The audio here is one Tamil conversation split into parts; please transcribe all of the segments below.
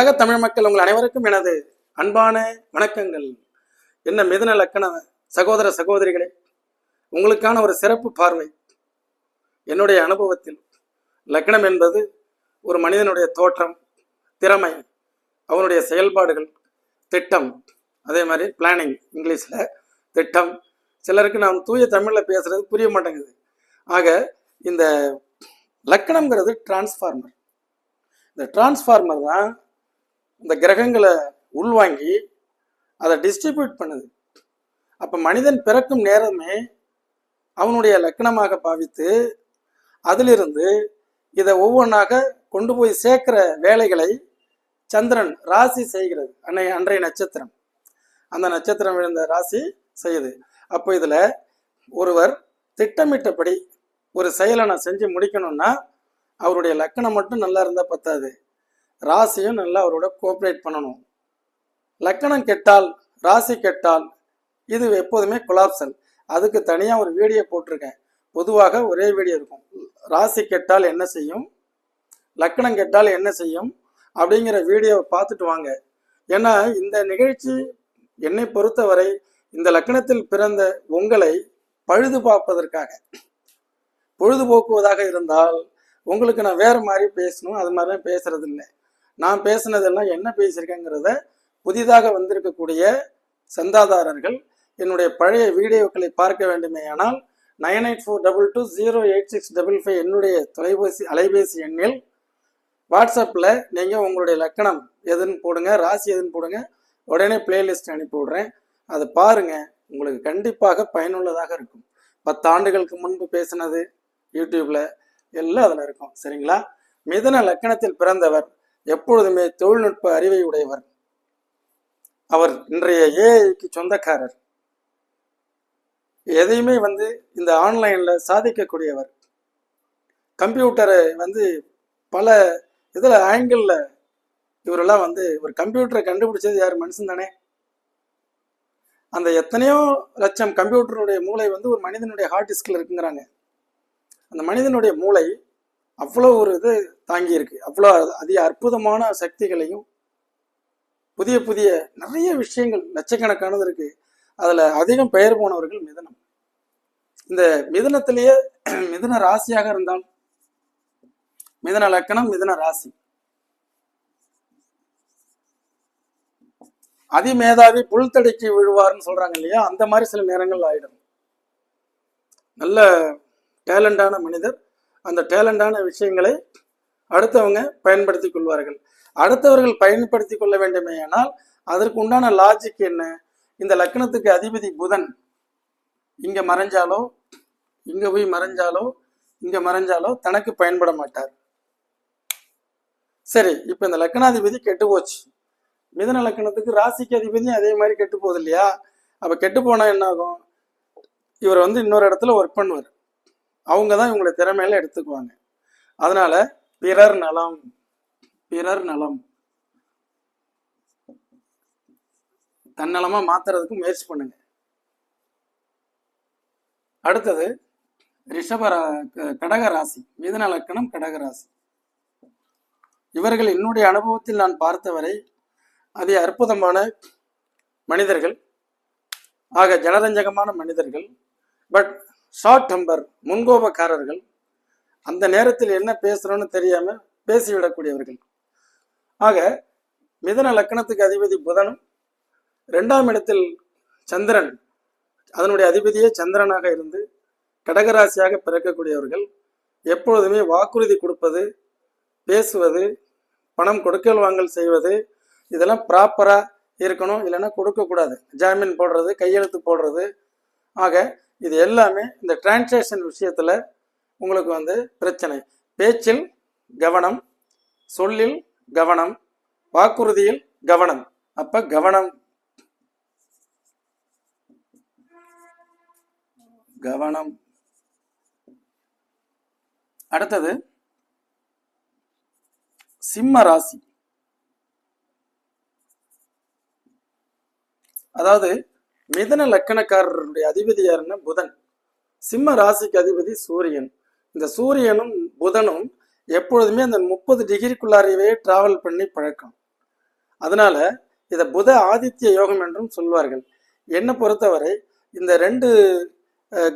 உலக தமிழ் மக்கள் உங்கள் அனைவருக்கும் எனது அன்பான வணக்கங்கள். என்ன மிதுன லக்கண சகோதர சகோதரிகளே உங்களுக்கான ஒரு சிறப்பு பார்வை என்னுடைய அனுபவத்தில். லக்னம் என்பது ஒரு மனிதனுடைய தோற்றம் திறமை அவனுடைய செயல்பாடுகள் திட்டம் அதே மாதிரி பிளானிங் இங்கிலீஷில் திட்டம். சிலருக்கு நாம் தூய தமிழில் பேசுறது புரிய மாட்டேங்குது. ஆக இந்த லக்கணம்ங்கிறது டிரான்ஸ்ஃபார்மர் இந்த டிரான்ஸ்ஃபார்மர் தான் இந்த கிரகங்களை உள்வாங்கி அதை டிஸ்ட்ரிபியூட் பண்ணுது. அப்போ மனிதன் பிறக்கும் நேரமே அவனுடைய லக்கணமாக பாவித்து அதிலிருந்து இதை ஒவ்வொன்றாக கொண்டு போய் சேர்க்கிற வேலைகளை சந்திரன் ராசி செய்கிறது. அன்னை அன்றைய நட்சத்திரம். அந்த நட்சத்திரம் விழுந்த ராசி செய்யுது. அப்போ இதில் ஒருவர் திட்டமிட்டபடி ஒரு செயலை நான் செஞ்சு முடிக்கணும்னா அவருடைய லக்கணம் மட்டும் நல்லா இருந்தால் பத்தாது. ராசியும் நல்லா அவரோட கோஆப்ரேட் பண்ணணும். லக்கணம் கெட்டால் ராசி கெட்டால் இது எப்போதுமே கொலாப்சல் அதுக்கு தனியாக ஒரு வீடியோ போட்டிருக்கேன். பொதுவாக ஒரே வீடியோ இருக்கும். ராசி கெட்டால் என்ன செய்யும்? லக்கணம் கெட்டால் என்ன செய்யும்? அப்படிங்கிற வீடியோவை பார்த்துட்டு வாங்க. ஏன்னா இந்த நிகழ்ச்சி என்னை பொறுத்தவரை இந்த லக்கணத்தில் பிறந்த உங்களை பழுது பார்ப்பதற்காக. பொழுதுபோக்குவதாக இருந்தால் உங்களுக்கு நான் வேற மாதிரி பேசணும் அது மாதிரிலாம் பேசுறது இல்லை நான் பேசுனதெல்லாம் என்ன பேசியிருக்கேங்கிறத புதிதாக வந்திருக்கக்கூடிய சந்தாதாரர்கள் என்னுடைய பழைய வீடியோக்களை பார்க்க வேண்டுமேயானால் nine eight four double two zero eight six double five என்னுடைய தொலைபேசி அலைபேசி எண்ணில் வாட்ஸ்அப்பில் நீங்கள் உங்களுடைய லக்கணம் எதுன்னு போடுங்க ராசி எதுன்னு போடுங்க உடனே பிளேலிஸ்ட் அனுப்பி விடுறேன். அதை பாருங்க உங்களுக்கு கண்டிப்பாக பயனுள்ளதாக இருக்கும். பத்து ஆண்டுகளுக்கு முன்பு பேசினது யூடியூப்பில் எல்லாம் அதில் இருக்கும் சரிங்களா? மிதன லக்கணத்தில் பிறந்தவர் எப்பொழுதுமே தொழில்நுட்ப அறிவை உடையவர். அவர் இன்றைய ஏஐக்கு சொந்தக்காரர். எதையுமே வந்து இந்த ஆன்லைன்ல சாதிக்கக்கூடியவர். கம்ப்யூட்டரை வந்து பல இதில் ஆங்கிளில் இவரெல்லாம் வந்து ஒரு கம்ப்யூட்டரை கண்டுபிடிச்சது யார்? மனுஷன் தானே. அந்த எத்தனையோ லட்சம் கம்ப்யூட்டருடைய மூளை வந்து ஒரு மனிதனுடைய ஹார்ட் டிஸ்கில் இருக்குங்கிறாங்க. அந்த மனிதனுடைய மூளை அவ்வளோ ஒரு இது தாங்கியிருக்கு. அவ்வளோ அதிக அற்புதமான சக்திகளையும் புதிய புதிய நிறைய விஷயங்கள் லட்சக்கணக்கானது இருக்கு. அதில் அதிகம் பெயர் போனவர்கள் மிதனம். இந்த மிதனத்திலேயே மிதன ராசியாக இருந்தால் மிதன லக்கணம் மிதன ராசி. அதிமேதாவி புல்தடிக்கு விழுவார்னு சொல்றாங்க இல்லையா? அந்த மாதிரி சில நேரங்கள் ஆயிடும். நல்ல டேலண்டான மனிதர் அந்த டேலண்டான விஷயங்களை அடுத்தவங்க பயன்படுத்தி கொள்வார்கள். அடுத்தவர்கள் பயன்படுத்தி கொள்ள வேண்டுமே ஆனால் அதற்கு உண்டான லாஜிக் என்ன? இந்த லக்னத்துக்கு அதிபதி புதன் இங்கே மறைஞ்சாலோ இங்கே போய் மறைஞ்சாலோ இங்கே மறைஞ்சாலோ தனக்கு பயன்பட மாட்டார். சரி இப்போ இந்த லக்னாதிபதி கெட்டு போச்சு. மிதன லக்கணத்துக்கு ராசிக்கு அதிபதியும் அதே மாதிரி கெட்டு போகுது இல்லையா? அப்போ கெட்டு போனால் என்ன ஆகும் இவர் வந்து இன்னொரு இடத்துல ஒர்க் பண்ணுவார். அவங்க தான் இவங்களை திறமையில எடுத்துக்குவாங்க. அதனால பிறர் நலம் பிறர் நலம். தன்னலமா மாத்துறதுக்கு முயற்சி பண்ணுங்க. அடுத்தது ரிஷப கடகராசி கடக ராசி மிதன லக்கணம் கடக ராசி. இவர்கள் என்னுடைய அனுபவத்தில் நான் பார்த்தவரை அதி அற்புதமான மனிதர்கள். ஆக ஜனரஞ்சகமான மனிதர்கள். பட் ஷார்ட் டெம்பர் முன்கோபக்காரர்கள் அந்த நேரத்தில் என்ன பேசுகிறோன்னு தெரியாமல் பேசிவிடக்கூடியவர்கள். ஆக மிதன லக்கணத்துக்கு அதிபதி புதனும் ரெண்டாம் இடத்தில் சந்திரன் அதனுடைய அதிபதியே சந்திரனாக இருந்து கடகராசியாக பிறக்கக்கூடியவர்கள் எப்பொழுதுமே வாக்குறுதி கொடுப்பது பேசுவது பணம் கொடுக்கல் வாங்கல் செய்வது இதெல்லாம் ப்ராப்பராக இருக்கணும். இல்லைன்னா கொடுக்கக்கூடாது. ஜாமீன் போடுறது கையெழுத்து போடுறது. ஆக இது எல்லாமே இந்த டிரான்ஸ்லேஷன் விஷயத்தில் உங்களுக்கு வந்து பிரச்சனை. பேச்சில் கவனம் சொல்லில் கவனம் வாக்குறுதியில் கவனம். அப்ப கவனம். கவனம். அடுத்தது சிம்ம ராசி. அதாவது மிதன லக்கணக்காரருடைய அதிபதி யாருன்னா புதன். சிம்ம ராசிக்கு அதிபதி சூரியன். இந்த சூரியனும் புதனும் எப்பொழுதுமே அந்த முப்பது டிகிரிக்குள்ளாரையவே டிராவல் பண்ணி பழக்கம். அதனால இதை புத ஆதித்ய யோகம் என்றும் சொல்வார்கள். என்னை பொறுத்தவரை இந்த ரெண்டு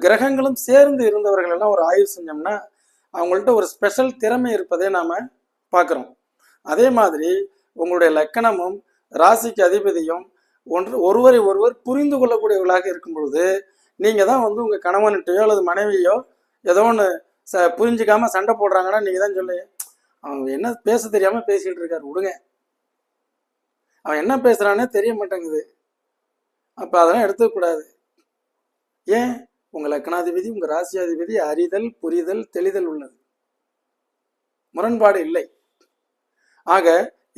கிரகங்களும் சேர்ந்து இருந்தவர்கள் எல்லாம் ஒரு ஆய்வு செஞ்சோம்னா அவங்கள்ட்ட ஒரு ஸ்பெஷல் திறமை இருப்பதை நாம பார்க்குறோம். அதே மாதிரி உங்களுடைய லக்கணமும் ராசிக்கு அதிபதியும் ஒன்று ஒருவரை ஒருவர் புரிந்து கொள்ளக்கூடியவர்களாக இருக்கும் பொழுது நீங்கள் தான் வந்து உங்கள் கணவன்கிட்டயோ அல்லது மனைவியோ ஏதோ ஒன்று ச புரிஞ்சிக்காமல் சண்டை போடுறாங்கன்னா நீங்கள் தான் சொல்லு அவன் என்ன பேச தெரியாமல் பேசிகிட்டு இருக்காரு விடுங்க. அவன் என்ன பேசுகிறானே தெரிய மாட்டேங்குது. அப்போ அதெல்லாம் எடுத்துக்கூடாது ஏன்? உங்கள் லக்னாதிபதி உங்கள் ராசியாதிபதி அறிதல் புரிதல் தெளிதல் உள்ளது. முரண்பாடு இல்லை. ஆக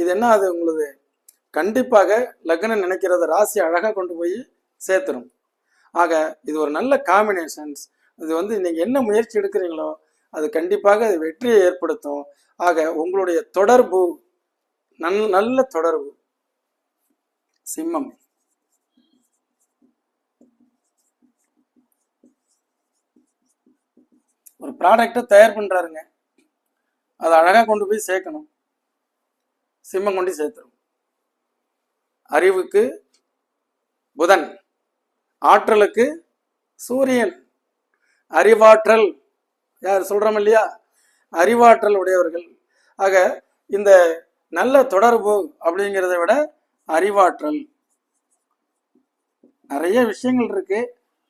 இது என்ன அது உங்களது கண்டிப்பாக லக்னம் நினைக்கிறத ராசி அழகாக கொண்டு போய் சேர்த்துரும். ஆக இது ஒரு நல்ல காம்பினேஷன்ஸ் இது வந்து நீங்கள் என்ன முயற்சி எடுக்கிறீங்களோ அது கண்டிப்பாக அது வெற்றியை ஏற்படுத்தும். ஆக உங்களுடைய தொடர்பு நல் நல்ல தொடர்பு. சிம்மம். ஒரு ப்ராடக்டை தயார் பண்ணுறாருங்க அதை அழகாக கொண்டு போய் சேர்க்கணும். சிம்மம் கொண்டு சேர்த்துரும். அறிவுக்கு புதன் ஆற்றலுக்கு சூரியன். அறிவாற்றல் யார் சொல்கிறோம் இல்லையா? அறிவாற்றல் உடையவர்கள். ஆக இந்த நல்ல தொடர்பு அப்படிங்கிறத விட அறிவாற்றல். நிறைய விஷயங்கள் இருக்கு.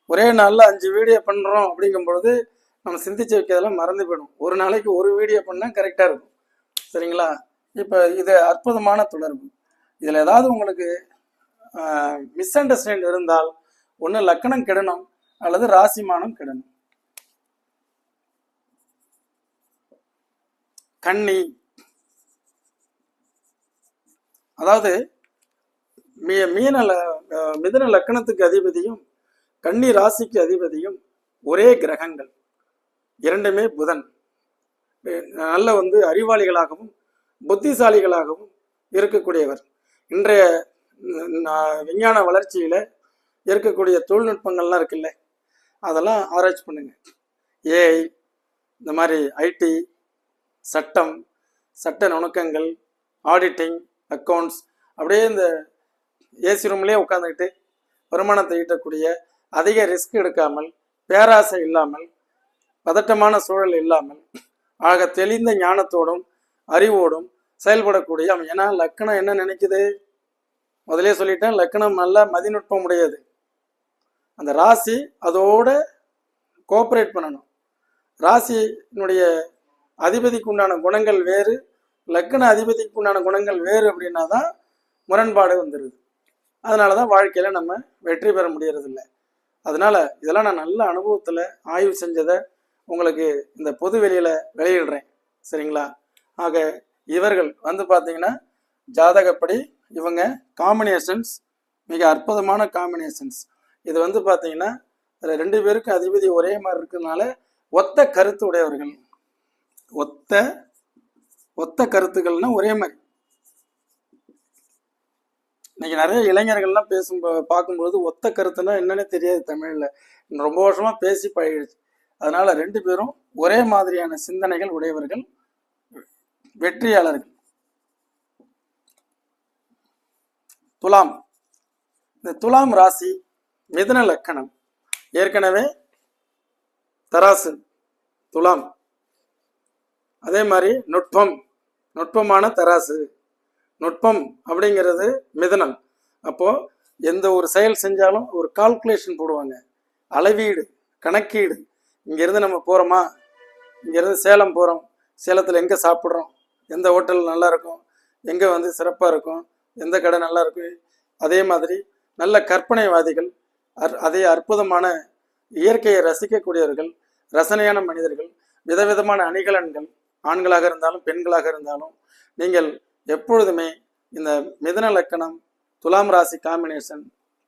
ஒரே நாளில் அஞ்சு வீடியோ பண்ணுறோம் அப்படிங்கும் பொழுது நம்ம சிந்திச்சு வைக்கிறதெல்லாம் மறந்து போயிடும். ஒரு நாளைக்கு ஒரு வீடியோ பண்ணால் கரெக்டாக இருக்கும். சரிங்களா? இப்போ இது அற்புதமான தொடர்பு. இதில் ஏதாவது உங்களுக்கு மிஸ் அண்டர்ஸ்டாண்ட் இருந்தால் ஒன்று லக்கணம் கெடணும் அல்லது ராசிமானம் கெடணும். கன்னி. அதாவது மீ மீன ல- மிதுன லக்கணத்துக்கு அதிபதியும் கன்னி ராசிக்கு அதிபதியும் ஒரே கிரகங்கள். இரண்டுமே புதன். நல்ல வந்து அறிவாளிகளாகவும் புத்திசாலிகளாகவும் இருக்கக்கூடியவர். இன்றைய விஞ்ஞான வளர்ச்சியில் இருக்கக்கூடிய தொழில்நுட்பங்கள்லாம் இருக்குல்ல? அதெல்லாம் ஆராய்ச்சி பண்ணுங்க. ஏஐ இந்த மாதிரி ஐடி சட்டம் சட்ட நுணுக்கங்கள் ஆடிட்டிங் அக்கௌண்ட்ஸ் அப்படியே இந்த ஏசி ரூம்லேயே உட்காந்துக்கிட்டு வருமானத்தை ஈட்டக்கூடிய அதிக ரிஸ்க் எடுக்காமல் பேராசை இல்லாமல் பதட்டமான சூழல் இல்லாமல் ஆக தெளிந்த ஞானத்தோடும் அறிவோடும் செயல்படக்கூடிய ஏன்னா லக்கணம் என்ன நினைக்குது? முதலே சொல்லிட்டேன் லக்கணம் நல்ல மதிநுட்பம் உடையது. அந்த ராசி அதோட கோஆப்ரேட் பண்ணணும். ராசியினுடைய அதிபதிக்கு உண்டான குணங்கள் வேறு லக்கண அதிபதிக்கு உண்டான குணங்கள் வேறு அப்படின்னா தான் முரண்பாடு வந்துடுது அதனால தான் வாழ்க்கையில் நம்ம வெற்றி பெற முடியறது இல்லை அதனால இதெல்லாம் நான் நல்ல அனுபவத்தில் ஆய்வு செஞ்சதை உங்களுக்கு இந்த பொது வெளியில் வெளியிடுறேன். சரிங்களா? ஆக இவர்கள் வந்து பார்த்தீங்கன்னா ஜாதகப்படி இவங்க காம்பினேஷன்ஸ் மிக அற்புதமான காம்பினேஷன்ஸ் இது வந்து பார்த்தீங்கன்னா ரெண்டு பேருக்கும் அதிபதி ஒரே மாதிரி இருக்கிறதுனால ஒத்த கருத்து உடையவர்கள். ஒத்த ஒத்த கருத்துக்கள்னா ஒரே மாதிரி. இன்னைக்கு நிறைய இளைஞர்கள்லாம் பேசும் பார்க்கும்பொழுது ஒத்த கருத்துனா என்னன்னே தெரியாது தமிழில். ரொம்ப வருஷமாக பேசி பழகிடுச்சு. அதனால ரெண்டு பேரும் ஒரே மாதிரியான சிந்தனைகள் உடையவர்கள். வெற்றியாளர்கள் துலாம். இந்த துலாம் ராசி மிதன லக்கணம். ஏற்கனவே தராசு துலாம். அதே மாதிரி நுட்பம் நுட்பமான தராசு நுட்பம் அப்படிங்கிறது மிதனம். அப்போ எந்த ஒரு செயல் செஞ்சாலும் ஒரு கால்குலேஷன் போடுவாங்க. அளவீடு கணக்கீடு. இங்கேருந்து நம்ம போகிறோமா இங்கேருந்து சேலம் போகிறோம் சேலத்தில் எங்கே சாப்பிட்றோம்? எந்த ஹோட்டல் நல்லா இருக்கும் எங்கே வந்து சிறப்பாக இருக்கும்? எந்த கடை நல்லாயிருக்கும்? அதே மாதிரி நல்ல கற்பனைவாதிகள் அற்- அதே அற்புதமான இயற்கையை ரசிக்கக்கூடியவர்கள் ரசனையான மனிதர்கள் விதவிதமான அணிகலன்கள் ஆண்களாக இருந்தாலும் பெண்களாக இருந்தாலும் நீங்கள் எப்பொழுதுமே இந்த மிதன லக்கணம் துலாம் ராசி காம்பினேஷன்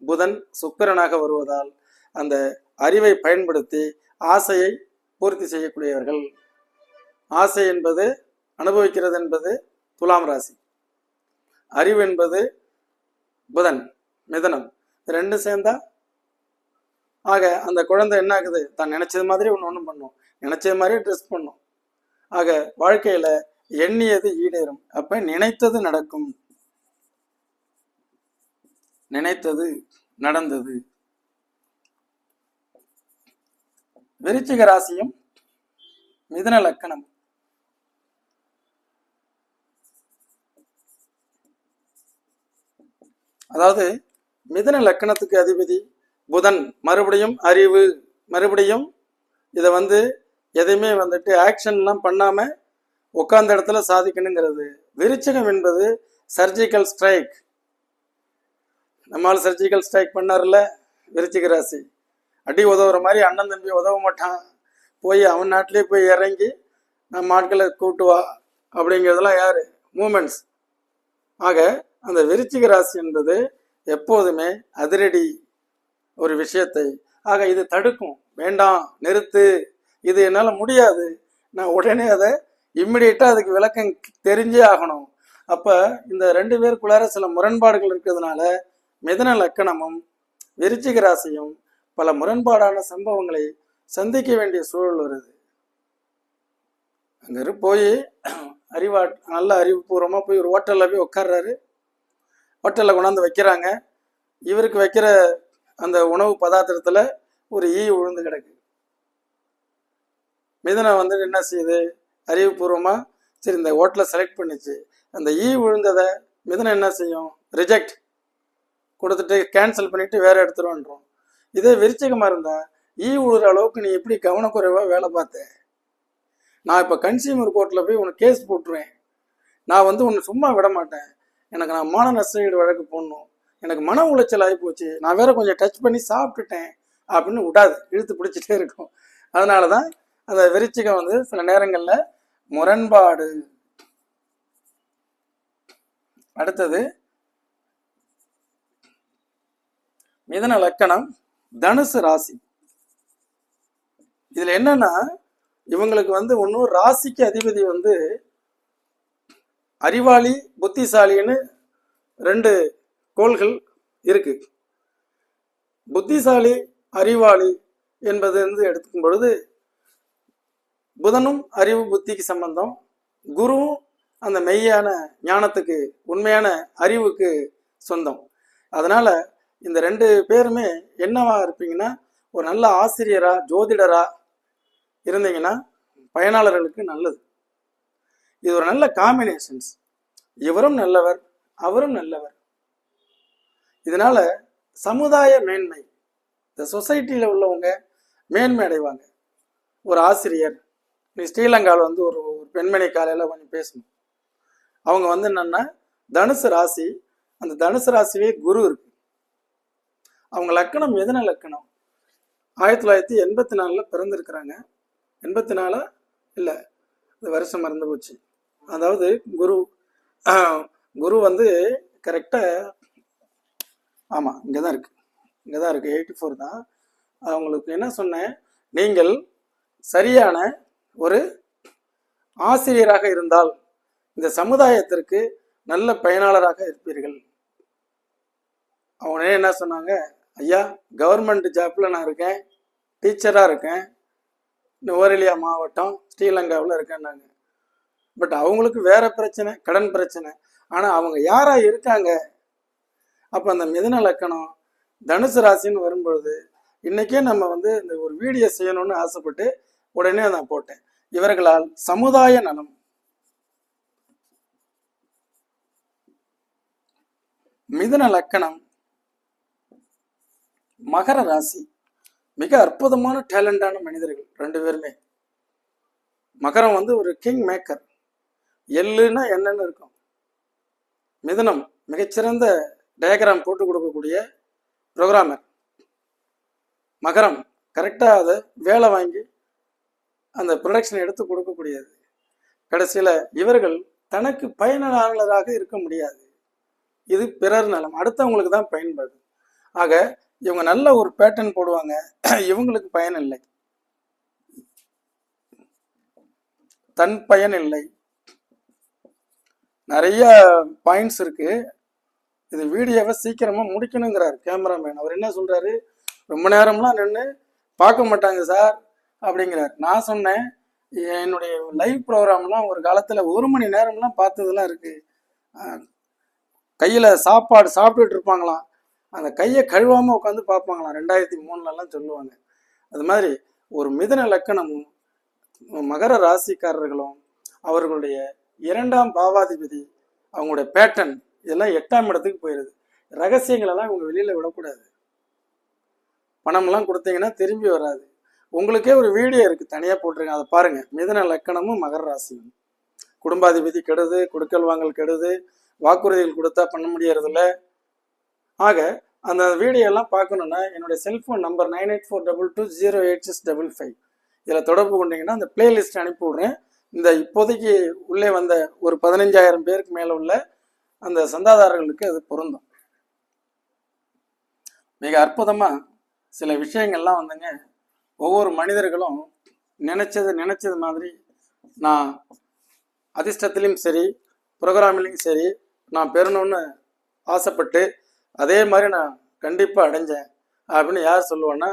புதன் சுக்கரனாக வருவதால் அந்த அறிவை பயன்படுத்தி ஆசையை பூர்த்தி செய்யக்கூடியவர்கள். ஆசை என்பது அனுபவிக்கிறது என்பது துலாம் ராசி. அறிவு என்பது புதன் மிதனம். இது ரெண்டும் சேர்ந்தா ஆக அந்த குழந்தை என்ன ஆகுது? தான் நினைச்சது மாதிரி ஒன்று ஒன்றும் பண்ணும். நினைச்சது மாதிரி ட்ரெஸ் பண்ணும். ஆக வாழ்க்கையில எண்ணியது ஈடேறும். அப்ப நினைத்தது நடக்கும். நினைத்தது நடந்தது. விருச்சிக ராசியும் மிதன லக்கணம். அதாவது மிதன லக்கணத்துக்கு அதிபதி புதன் மறுபடியும் அறிவு மறுபடியும் இதை வந்து எதையுமே வந்துட்டு ஆக்ஷன்லாம் பண்ணாம உட்காந்த இடத்துல சாதிக்கணுங்கிறது. விருச்சகம் என்பது சர்ஜிக்கல் ஸ்ட்ரைக் நம்மால் சர்ஜிக்கல் ஸ்ட்ரைக் பண்ணார்ல? விருச்சிக ராசி. அடி உதவுற மாதிரி அண்ணன் தம்பி உதவ மாட்டான். போய் அவன் நாட்டிலே போய் இறங்கி நம்ம ஆட்களை கூட்டு வா அப்படிங்கிறதெல்லாம் யாரு? மூமெண்ட்ஸ் ஆக அந்த விருச்சிக ராசி என்பது எப்போதுமே அதிரடி ஒரு விஷயத்தை ஆக இது தடுக்கும் வேண்டாம் நிறுத்து இது என்னால் முடியாது நான் உடனே அதை இம்மிடியட்டாக அதுக்கு விளக்கம் தெரிஞ்சே ஆகணும். அப்போ இந்த ரெண்டு பேருக்குள்ளார சில முரண்பாடுகள் இருக்கிறதுனால மிதன லக்கணமும் விருச்சிக ராசியும் பல முரண்பாடான சம்பவங்களை சந்திக்க வேண்டிய சூழல் வருது. அங்கே போய் அறிவா நல்ல அறிவுபூர்வமாக போய் ஒரு ஹோட்டலில் போய் உட்கார்றாரு. ஹோட்டலில் கொண்டாந்து வைக்கிறாங்க. இவருக்கு வைக்கிற அந்த உணவு பதார்த்தத்தில் ஒரு ஈ உழுந்து கிடக்கு. மிதனை வந்து என்ன செய்யுது? அறிவுபூர்வமாக சரி இந்த ஹோட்டலை செலக்ட் பண்ணிச்சு. அந்த ஈ விழுந்ததை மிதனை என்ன செய்யும்? ரிஜெக்ட் கொடுத்துட்டு கேன்சல் பண்ணிவிட்டு வேறு எடுத்துருவோன்றோம். இதே விரிச்சகமாக இருந்தால் ஈ உழுற அளவுக்கு நீ எப்படி கவனக்குறைவாக வேலை பார்த்த? நான் இப்போ கன்சியூமர் கோர்ட்டில் போய் உனக்கு கேஸ் போட்டுருவேன். நான் வந்து உன்னை சும்மா விட மாட்டேன். எனக்கு நான் மான நஷ்டஈடு வழக்கு போடணும். எனக்கு மன உளைச்சல் ஆகி போச்சு. நான் வேற கொஞ்சம் டச் பண்ணி சாப்பிட்டுட்டேன் அப்படின்னு விடாது. இழுத்து பிடிச்சிட்டே இருக்கும். அதனால தான் அந்த விருச்சிகம் வந்து சில நேரங்களில் முரண்பாடு. அடுத்தது மிதன லக்கணம் தனுசு ராசி. இதுல என்னன்னா இவங்களுக்கு வந்து ஒன்றும் ராசிக்கு அதிபதி வந்து அறிவாளி புத்திசாலின்னு ரெண்டு கோள்கள் இருக்கு. புத்திசாலி அறிவாளி என்பது வந்து எடுத்துக்கும் பொழுது புதனும் அறிவு புத்திக்கு சம்பந்தம் குருவும் அந்த மெய்யான ஞானத்துக்கு உண்மையான அறிவுக்கு சொந்தம். அதனால இந்த ரெண்டு பேருமே என்னவா இருப்பீங்கன்னா ஒரு நல்ல ஆசிரியரா ஜோதிடரா இருந்தீங்கன்னா பயனாளர்களுக்கு நல்லது. இது ஒரு நல்ல காம்பினேஷன்ஸ் இவரும் நல்லவர் அவரும் நல்லவர். இதனால சமுதாய மேன்மை இந்த சொசைட்டியில் உள்ளவங்க மேன்மை அடைவாங்க. ஒரு ஆசிரியர் நீ ஸ்ரீலங்காவில் வந்து ஒரு ஒரு பெண்மணி காலையில் கொஞ்சம் பேசணும். அவங்க வந்து என்னன்னா தனுசு ராசி அந்த தனுசு ராசியே குரு இருக்கு. அவங்க லக்கணம் எதன லக்கணம்? ஆயிரத்தி தொள்ளாயிரத்தி எண்பத்தி நாலில் பிறந்திருக்கிறாங்க. எண்பத்தி நாலா? இல்லை இந்த வருஷம் மறந்து போச்சு. அதாவது குரு குரு வந்து கரெக்டாக ஆமாம் இங்கே தான் இருக்கு. இங்கே தான் இருக்குது எயிட்டி ஃபோர் தான் அவங்களுக்கு என்ன சொன்னேன்? நீங்கள் சரியான ஒரு ஆசிரியராக இருந்தால் இந்த சமுதாயத்திற்கு நல்ல பயனாளராக இருப்பீர்கள். அவங்க என்ன சொன்னாங்க? ஐயா கவர்மெண்ட் ஜாப்பில் நான் இருக்கேன். டீச்சராக இருக்கேன். நுவரெலியா மாவட்டம் ஸ்ரீலங்காவில் இருக்கேன்னாங்க. பட் அவங்களுக்கு வேற பிரச்சனை கடன் பிரச்சனை. ஆனால் அவங்க யாரா இருக்காங்க? அப்போ அந்த மிதுன லக்கணம் தனுசு ராசின்னு வரும்பொழுது இன்னைக்கே நம்ம வந்து இந்த ஒரு வீடியோ செய்யணும்னு ஆசைப்பட்டு உடனே நான் போட்டேன். இவர்களால் சமுதாய நலம். மிதுன லக்கணம் மகர ராசி. மிக அற்புதமான டேலண்டான மனிதர்கள் ரெண்டு பேருமே. மகரம் வந்து ஒரு கிங் மேக்கர் எள்ளுன்னா என்னென்னு இருக்கும். மிதனம் மிகச்சிறந்த டயக்ராம் போட்டு கொடுக்கக்கூடிய ப்ரோக்ராமர் மகரம் கரெக்டாக அதை வேலை வாங்கி அந்த ப்ரொடக்ஷனை எடுத்து கொடுக்கக்கூடியது. கடைசியில் இவர்கள் தனக்கு பயனாளர்களாக இருக்க முடியாது. இது பிறர் நலம் அடுத்தவங்களுக்கு தான் பயன்படுது ஆக இவங்க நல்ல ஒரு பேட்டர்ன் போடுவாங்க. இவங்களுக்கு பயன் இல்லை. தன் பயன் இல்லை. நிறைய பாயிண்ட்ஸ் இருக்கு. இது வீடியோவை சீக்கிரமா முடிக்கணுங்கிறார் கேமராமேன் அவர் என்ன சொல்றாரு? ரொம்ப நேரம்லாம் நின்று பார்க்க மாட்டாங்க சார் அப்படிங்கிறார். நான் சொன்னேன் என்னுடைய லைவ் ப்ரோக்ராம்லாம் ஒரு காலத்துல ஒரு மணி நேரம்லாம் பார்த்ததெல்லாம் இருக்கு. கையில் கையில சாப்பாடு சாப்பிட்டுட்டு இருப்பாங்களாம். அந்த கையை கழுவாம உட்காந்து பார்ப்பாங்களாம். ரெண்டாயிரத்தி மூணுலலாம் சொல்லுவாங்க. அது மாதிரி ஒரு மிதன லக்கணமும் மகர ராசிக்காரர்களும் அவர்களுடைய இரண்டாம் பாவாதிபதி அவங்களுடைய பேட்டன் இதெல்லாம் எட்டாம் இடத்துக்கு போயிடுது ரகசியங்களெல்லாம் இவங்க வெளியில் விடக்கூடாது. பணம்லாம் கொடுத்தீங்கன்னா திரும்பி வராது. உங்களுக்கே ஒரு வீடியோ இருக்குது தனியாக போட்டிருக்கேன். அதை பாருங்கள் மிதன லக்கணமும் மகர ராசியும். குடும்பாதிபதி கெடுது கொடுக்கல் வாங்கல் கெடுது வாக்குறுதிகள் கொடுத்தா பண்ண முடியறதில்ல. ஆக அந்த வீடியோ எல்லாம் பார்க்கணுன்னா என்னுடைய cellphone number nine eight four double two zero eight six double five. இதில் தொடர்பு கொண்டீங்கன்னா அந்த பிளேலிஸ்ட் அனுப்பி விட்றேன். இந்த இப்போதைக்கு உள்ளே வந்த ஒரு பதினஞ்சாயிரம் பேருக்கு மேலே உள்ள அந்த சந்தாதாரர்களுக்கு அது பொருந்தும். மிக அற்புதமாக சில விஷயங்கள்லாம் வந்துங்க ஒவ்வொரு மனிதர்களும் நினைச்சது நினைச்சது மாதிரி நான் அதிர்ஷ்டத்திலையும் சரி ப்ரோக்ராமிலையும் சரி நான் பெறணும்னு ஆசைப்பட்டு அதே மாதிரி நான் கண்டிப்பாக அடைஞ்சேன் அப்படின்னு யார் சொல்லுவேன்னா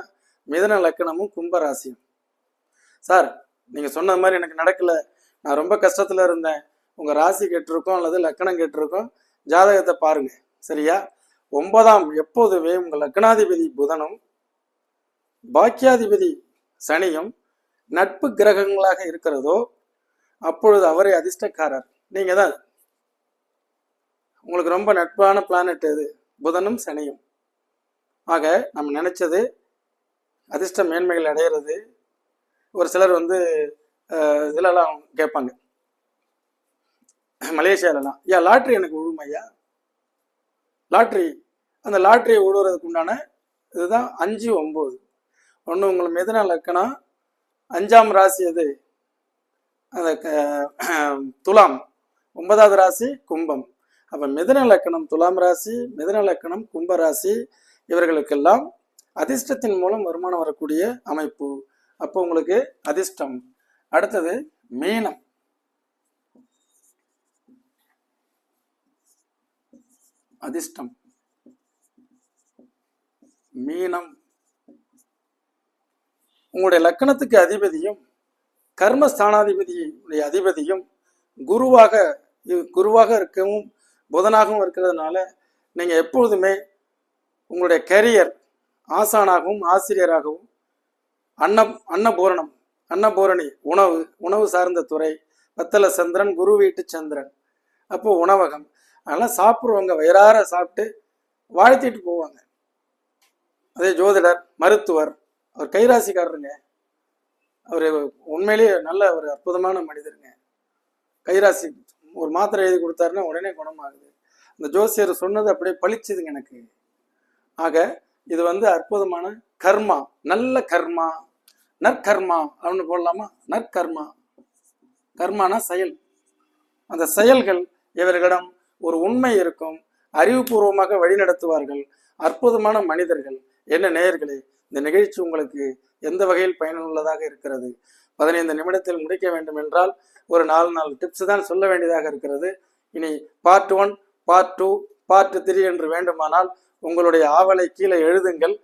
மிதன லக்கணமும் கும்பராசியும். சார் நீங்கள் சொன்ன மாதிரி எனக்கு நடக்கல. நான் ரொம்ப கஷ்டத்தில் இருந்தேன். உங்கள் ராசி கேட்டிருக்கோம் அல்லது லக்கணம் கேட்டிருக்கோம். ஜாதகத்தை பாருங்க. சரியா? ஒன்பதாம் எப்போதுமே உங்கள் லக்னாதிபதி புதனும் பாக்கியாதிபதி சனியும் நட்பு கிரகங்களாக இருக்கிறதோ அப்பொழுது அவரே அதிர்ஷ்டக்காரர். நீங்க தான். உங்களுக்கு ரொம்ப நட்பான பிளானட் இது புதனும் சனியும். ஆக நம்ம நினைச்சது அதிர்ஷ்ட மேன்மைகள் அடையிறது ஒரு சிலர் வந்து அஹ், கேட்பாங்க. மலேசியாலலாம் ஐயா லாட்ரி எனக்கு விழும் ஐயா. லாட்ரி அந்த லாட்ரியை விழுறதுக்கு உண்டான இதுதான் அஞ்சு ஒம்பது. ஒன்று உங்களை மிதன லக்கணம் அஞ்சாம் ராசி எது? அந்த க- துலாம் ஒன்பதாவது ராசி கும்பம். அப்போ மிதன லக்கணம் துலாம் ராசி மிதன லக்கணம் கும்ப ராசி இவர்களுக்கெல்லாம் அதிர்ஷ்டத்தின் மூலம் வருமானம் வரக்கூடிய அமைப்பு. அப்போ உங்களுக்கு அதிர்ஷ்டம். அடுத்தது மீனம். அதிர்ஷ்டம். மீனம். உங்களுடைய லக்கணத்துக்கு அதிபதியும் கர்மஸ்தானாதிபதியுடைய அதிபதியும் குருவாக குருவாக இருக்கவும் புதனாகவும் இருக்கிறதுனால நீங்கள் எப்பொழுதுமே உங்களுடைய கரியர் ஆசானாகவும் ஆசிரியராகவும் அன்ன அன்னபூரணம் அன்னபூரணி உணவு உணவு சார்ந்த துறை பத்தல சந்திரன் குரு வீட்டு சந்திரன். அப்போ உணவகம். அதெல்லாம் சாப்பிடுறவங்க வயிறார சாப்பிட்டு வாழ்த்திட்டு போவாங்க. அதே ஜோதிடர் மருத்துவர் அவர் கைராசிக்காரருங்க. அவர் உண்மையிலேயே நல்ல ஒரு அற்புதமான மனிதருங்க. கைராசி ஒரு மாத்திரை எழுதி கொடுத்தாருன்னா உடனே குணமாகுது. அந்த ஜோசியர் சொன்னது அப்படியே பளிச்சுதுங்க எனக்கு. ஆக இது வந்து அற்புதமான கர்மா நல்ல கர்மா. நற்கர்மா அப்படின்னு போடலாமா? நற்கர்மா. கர்மானா செயல். அந்த செயல்கள் இவர்களிடம் ஒரு உண்மை இருக்கும். அறிவுபூர்வமாக வழிநடத்துவார்கள். அற்புதமான மனிதர்கள். என்ன நேயர்களே இந்த நிகழ்ச்சி உங்களுக்கு எந்த வகையில் பயனுள்ளதாக இருக்கிறது? பதினைந்து நிமிடத்தில் முடிக்க வேண்டும் என்றால் ஒரு நாலு நாலு டிப்ஸ் தான் சொல்ல வேண்டியதாக இருக்கிறது. இனி part one part two part three என்று வேண்டுமானால் உங்களுடைய ஆவலை கீழே எழுதுங்கள்.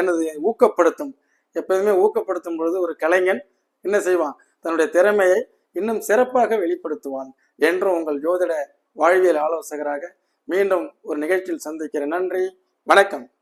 எனது ஊக்கப்படுத்தும். எப்போதுமே ஊக்கப்படுத்தும் பொழுது ஒரு கலைஞன் என்ன செய்வான்? தன்னுடைய திறமையை இன்னும் சிறப்பாக வெளிப்படுத்துவான் என்று உங்கள் ஜோதிட வாழ்வியல் ஆலோசகராக மீண்டும் ஒரு நிகழ்ச்சியில் சந்திக்கிறேன். நன்றி. வணக்கம்.